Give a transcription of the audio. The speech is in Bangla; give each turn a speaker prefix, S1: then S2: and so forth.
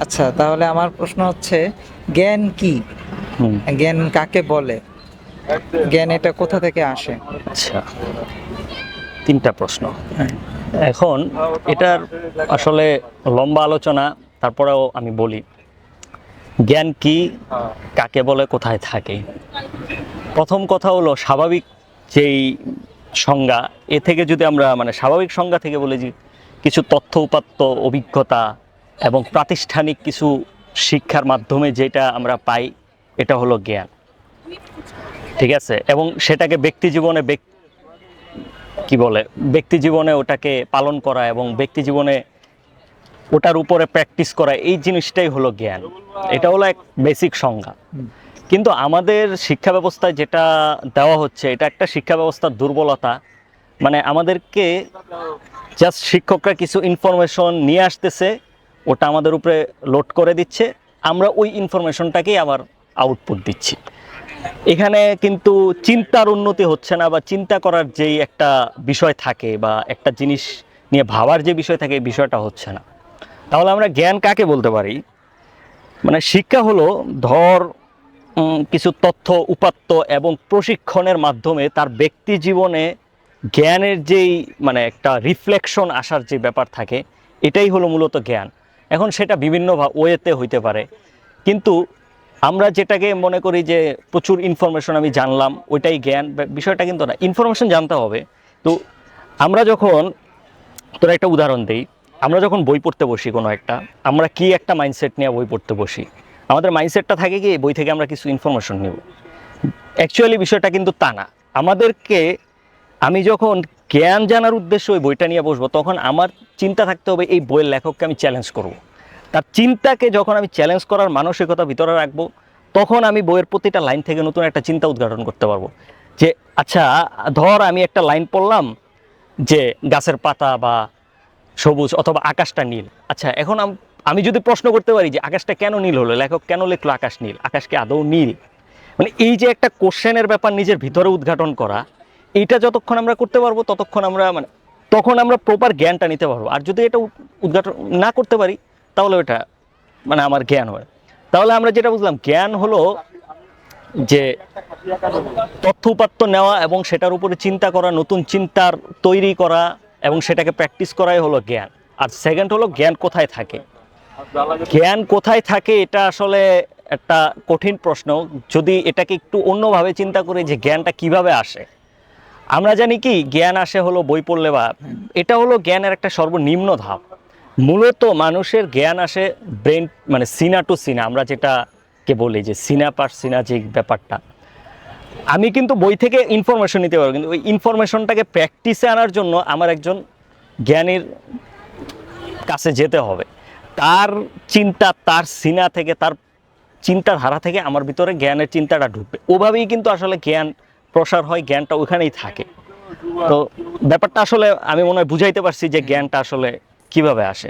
S1: আচ্ছা তাহলে আমার প্রশ্ন হচ্ছে জ্ঞান কি?
S2: হুম।
S1: জ্ঞান কাকে বলে? জ্ঞান এটা কোথা থেকে আসে?
S2: আচ্ছা তিনটা প্রশ্ন।
S1: হ্যাঁ।
S2: এখন এটার আসলে লম্বা আলোচনা তারপরেও আমি বলি জ্ঞান কি কাকে বলে কোথায় থাকে? প্রথম কথা হলো স্বাভাবিক যেই সংজ্ঞা এ থেকে যদি আমরা মানে স্বাভাবিক সংজ্ঞা থেকে বলি যে কিছু তথ্য উপাত্ত অভিজ্ঞতা এবং প্রাতিষ্ঠানিক কিছু শিক্ষার মাধ্যমে যেটা আমরা পাই, এটা হলো জ্ঞান। ঠিক আছে? এবং সেটাকে ব্যক্তি জীবনে কি বলে? ব্যক্তি জীবনে ওটাকে পালন করা এবং ব্যক্তি জীবনে ওটার উপরে প্র্যাকটিস করা, এই জিনিসটাই হলো জ্ঞান। এটা হলো এক বেসিক সংজ্ঞা। কিন্তু আমাদের শিক্ষা ব্যবস্থায় যেটা দেওয়া হচ্ছে, এটা একটা শিক্ষা ব্যবস্থার দুর্বলতা। মানে আমাদেরকে জাস্ট শিক্ষকরা কিছু ইনফরমেশন নিয়ে আসতেছে ওটা আমাদের উপরে লোড করে দিচ্ছে। আমরা ওই ইনফরমেশনটাকেই আবার আউটপুট দিচ্ছি। এখানে কিন্তু চিন্তার উন্নতি হচ্ছে না বা চিন্তা করার যেই একটা বিষয় থাকে বা একটা জিনিস নিয়ে ভাবার যে বিষয় থাকে এই বিষয়টা হচ্ছে না। তাহলে আমরা জ্ঞান কাকে বলতে পারি? মানে শিক্ষা হলো ধর কিছু তথ্য, উপাত্ত এবং প্রশিক্ষণের মাধ্যমে তার ব্যক্তি জীবনে জ্ঞানের যেই মানে একটা রিফ্লেকশন আসার যে ব্যাপার থাকে, এটাই হলো মূলত জ্ঞান। এখন সেটা বিভিন্ন ওয়েতে হইতে পারে। কিন্তু আমরা যেটাকে মনে করি যে প্রচুর ইনফরমেশন আমি জানলাম, ওইটাই জ্ঞান বিষয়টা কিন্তু না ইনফরমেশন জানতে হবে। তো আমরা যখন, তোর একটা উদাহরণ দেই, আমরা যখন বই পড়তে বসি কোনো একটা, আমরা কি একটা মাইন্ডসেট নিয়ে বই পড়তে বসি? আমাদের মাইন্ডসেটটা থাকে কি, বই থেকে আমরা কিছু ইনফরমেশন নেব। অ্যাকচুয়ালি বিষয়টা কিন্তু তা না। আমাদেরকে, আমি যখন জ্ঞান জানার উদ্দেশ্যে ওই বইটা নিয়ে বসবো, তখন আমার চিন্তা থাকতে হবে, এই বইয়ের লেখককে আমি চ্যালেঞ্জ করব। তার চিন্তাকে যখন আমি চ্যালেঞ্জ করার মানসিকতা ভিতরে রাখব, তখন আমি বইয়ের প্রতিটা লাইন থেকে নতুন একটা চিন্তা উদ্ঘাটন করতে পারব। যে আচ্ছা ধর আমি একটা লাইন পড়লাম যে গাছের পাতা বা সবুজ অথবা আকাশটা নীল। আচ্ছা এখন আম- যদি প্রশ্ন করতে পারি যে, আকাশটা কেন নীল হলো? লেখক কেন লিখলো আকাশ নীল? আকাশকে আদৌ নীল? মানে এই যে একটা কোশ্চেনের ব্যাপার নিজের ভিতরে উদ্ঘাটন করা এইটা যতক্ষণ আমরা করতে পারব, ততক্ষণ আমরা মানে তখন আমরা প্রপার জ্ঞানটা নিতে পারব। আর যদি এটা উদ্ঘাটন না করতে পারি, তাহলে ওটা মানে আমার জ্ঞান হয় তাহলে আমরা যেটা বুঝলাম, জ্ঞান হলো যে তথ্য উপাত্ত নেওয়া এবং সেটার উপরে চিন্তা করা, নতুন চিন্তার তৈরি করা এবং সেটাকে প্র্যাকটিস করাই হলো জ্ঞান। আর সেকেন্ড হলো জ্ঞান কোথায় থাকে? জ্ঞান কোথায় থাকে এটা আসলে একটা কঠিন প্রশ্ন। যদি এটাকে একটু অন্যভাবে চিন্তা করি যে জ্ঞানটা কীভাবে আসে আমরা জানি কি, জ্ঞান আসে হলো বই পড়লে বা এটা হলো জ্ঞানের একটা সর্বনিম্ন ধাপ। মূলত মানুষের জ্ঞান আসে ব্রেন মানে সিনা টু সিনা, আমরা যেটাকে বলি যে সিনা পার সিনা যে ব্যাপারটা। আমি কিন্তু বই থেকে ইনফরমেশন নিতে পারব, কিন্তু ওই ইনফরমেশনটাকে প্র্যাকটিসে আনার জন্য আমার একজন জ্ঞানীর কাছে যেতে হবে। তার চিন্তা, তার সিনা থেকে, তার চিন্তার ধারা থেকে আমার ভিতরে জ্ঞানের চিন্তাটা ঢুকবে। ওভাবেই কিন্তু আসলে জ্ঞান প্রসার হয়, জ্ঞানটা ওখানেই থাকে। তো ব্যাপারটা আসলে আমি মনে হয় বুঝাইতে পারছি যে জ্ঞানটা আসলে কীভাবে আসে।